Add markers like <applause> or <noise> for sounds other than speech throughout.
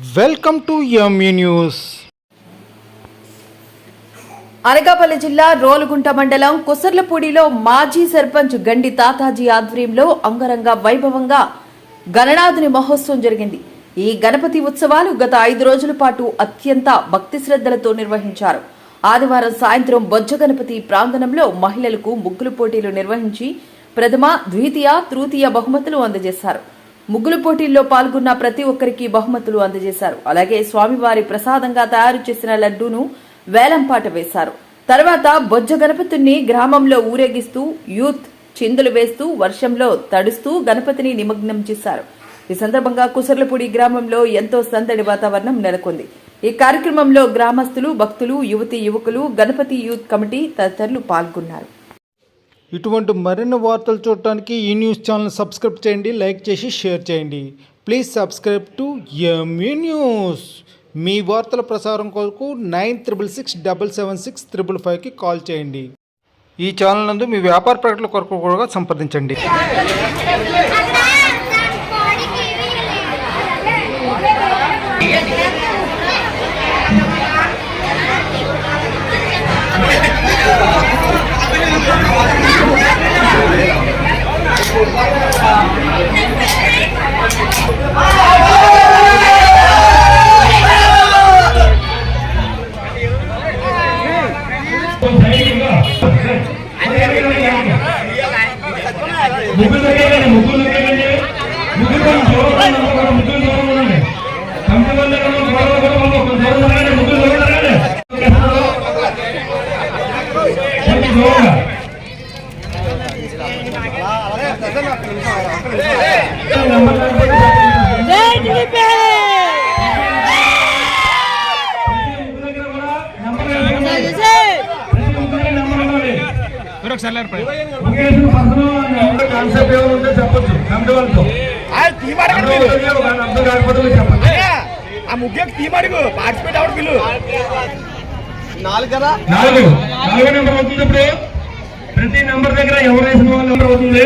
Welcome to ME news Anakapalli జిల్లా రోలుగుంట మండలం కుసర్లపూడిలో మాజీ సర్పంచ్ గండి తాతాజీ ఆధ్వర్యంలో అంగరంగ వైభవంగా గణనాథుని మహోత్సవం జరిగింది. ఈ గణపతి ఉత్సవాలు గత ఐదు రోజుల పాటు అత్యంత భక్తి శ్రద్ధలతో నిర్వహించారు. ఆదివారం సాయంత్రం బొజ్జ గణపతి ప్రాంగణంలో మహిళలకు ముగ్గులు పోటీలు నిర్వహించి ప్రథమ ద్వితీయ తృతీయ బహుమతులు అందజేశారు. ముగ్గులు పోటీల్లో పాల్గొన్న ప్రతి ఒక్కరికి బహుమతులు అందజేశారు. అలాగే స్వామివారి ప్రసాదంగా తయారు చేసిన లడ్డూను వేలంపాట వేశారు. తర్వాత బొజ్జ గణపతిని గ్రామంలో ఊరేగిస్తూ యూత్ చిందులు వేస్తూ వర్షంలో తడుస్తూ గణపతిని నిమగ్నం చేశారు. ఈ సందర్భంగా కుసర్లపూడి గ్రామంలో ఎంతో సందడి వాతావరణం నెలకొంది. ఈ కార్యక్రమంలో గ్రామస్తులు భక్తులు యువతి యువకులు గణపతి యూత్ కమిటీ తదితరులు పాల్గొన్నారు. ఇటువంటి మరిన్ని వార్తలు చూడటానికి ఈ న్యూస్ ఛానల్ సబ్స్క్రైబ్ చేయండి లైక్ చేసి షేర్ చేయండి. Please subscribe to ME news మీ వార్తల ప్రసారం కొరకు nine triple six double seven six triple ఫైవ్కి కాల్ చేయండి. ఈ ఛానల్ నందు మీ వ్యాపార ప్రకటనల కొరకు కూడా సంప్రదించండి. <laughs> దగ్గర ముగ్గురు మీరు. చెప్పండి ఆ ముగ్గురికి టీం అడుగు పార్టిసిపేట్ అవడు పిల్లు నాలుగు. నాలుగో నెంబర్ అవుతుంది ఇప్పుడు. ప్రతి నెంబర్ దగ్గర ఎవరు వేసిన వాళ్ళ నెంబర్ అవుతుంది?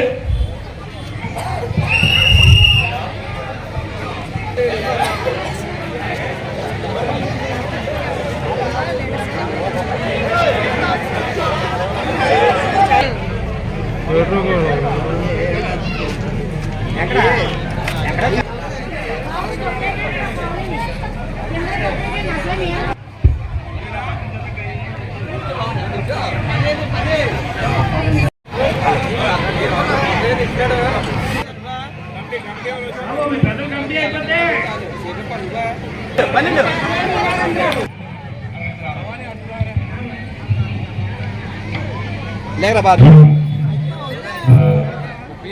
లేకరా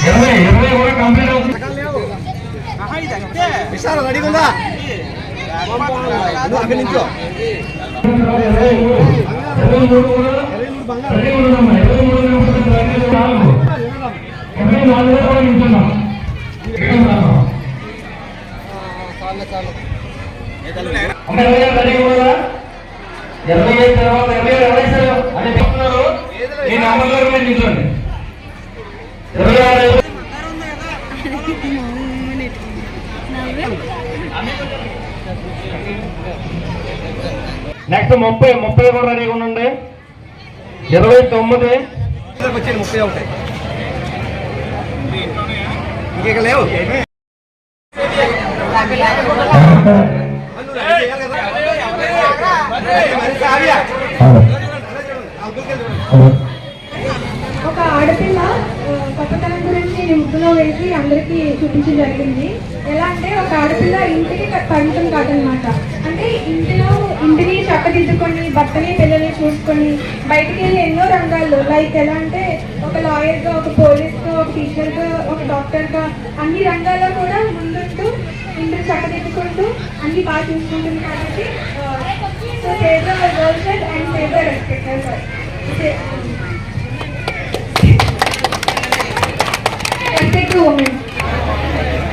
ఇరవై ఇరవై కూడా కంప్లీట్ అవుతుంది. విశాల రెడీగా ఉందా? నువ్వు అక్కడి నుంచో. ఇరవై మూడు ఇరవై మూడు కూడా రెడీ ఉండమ్మా ఇరవై మూడు నెంబర్ రెడీ నాలుగు ఇరవై నాలుగు కూడా నిల్చున్నాం అంటే ఇరవై ఐదు రెడీ కూడా ఇరవై ఐదు తర్వాత ఇరవై ఐదు ఇరవై ఐదు అని చెప్తున్నారు ఈ నెంబర్లో మీరు నిల్చోండి ఇరవై ఆరు నెక్స్ట్ ముప్పై ముప్పై కూడా రెడీగా ఉండండి. ఇరవై తొమ్మిది. వచ్చేది ముప్పై ఒకటి ఇంకేక లేవు. మరి కావ్య ఒక ఆడపిల్ల ఆ, గొప్పతనం గురించి ముగ్గులో అందరికీ చూపించడం జరిగింది. ఎలా అంటే ఒక ఆడపిల్ల ఇంటికి పరిమితం కాదనమాట. అంటే ఇంటిలో ఇంటిని చక్కదిద్దుకొని భర్తని పిల్లల్ని చూసుకొని బయటికి వెళ్ళి ఎన్నో రంగాల్లో లైక్ ఎలా అంటే ఒక లాయర్గా ఒక పోలీస్గా ఒక టీచర్గా ఒక డాక్టర్గా అన్ని రంగాల్లో కూడా ముందు ఇంటిని చక్కదిద్దుకుంటూ అన్ని బాగా చూసుకుంటుంది కాబట్టి so favour girl child and favour respect sir respect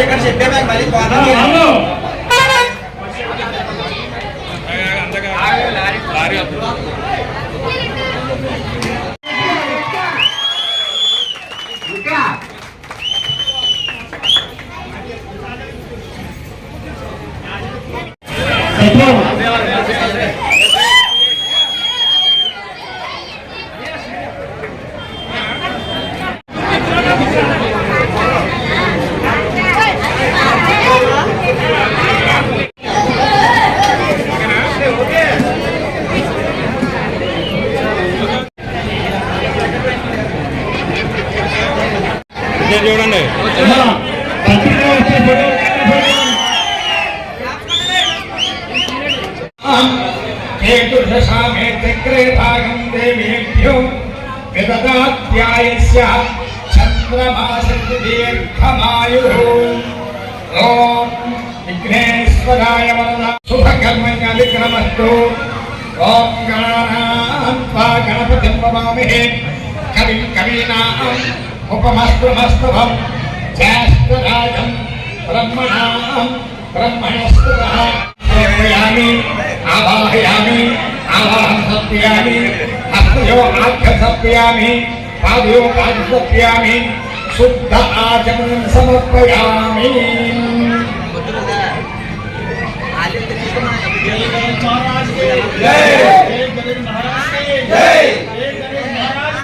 Chandrashekar చెప్పే మళ్ళీ ఆ, చూడండి. పత్రిక వస్తే ఫోటో కేతుర్దశామే చక్రే భాగం దేవేభ్యో విదదాత్యాయస్య చంద్రమాసతి దీర్ఘమాయు ఓం విఘ్నేశ్వరాయ వరద శుభకర్మణ్య విక్రమస్తు ఓం గణానాన్వా గణపతిం కవిం కవీనాం. उपमस्तुमस्तुभम् ज्यास्तुराजम् ब्रह्मणाम् ब्रह्मणस्तुतः। आवाहयामि आवाहयामि आवाहं समर्पयामि हस्तयो आख्य समर्पयामि पादयो पाद समर्पयामि शुद्ध आचमनं समर्पयामि। जय। जय। जय।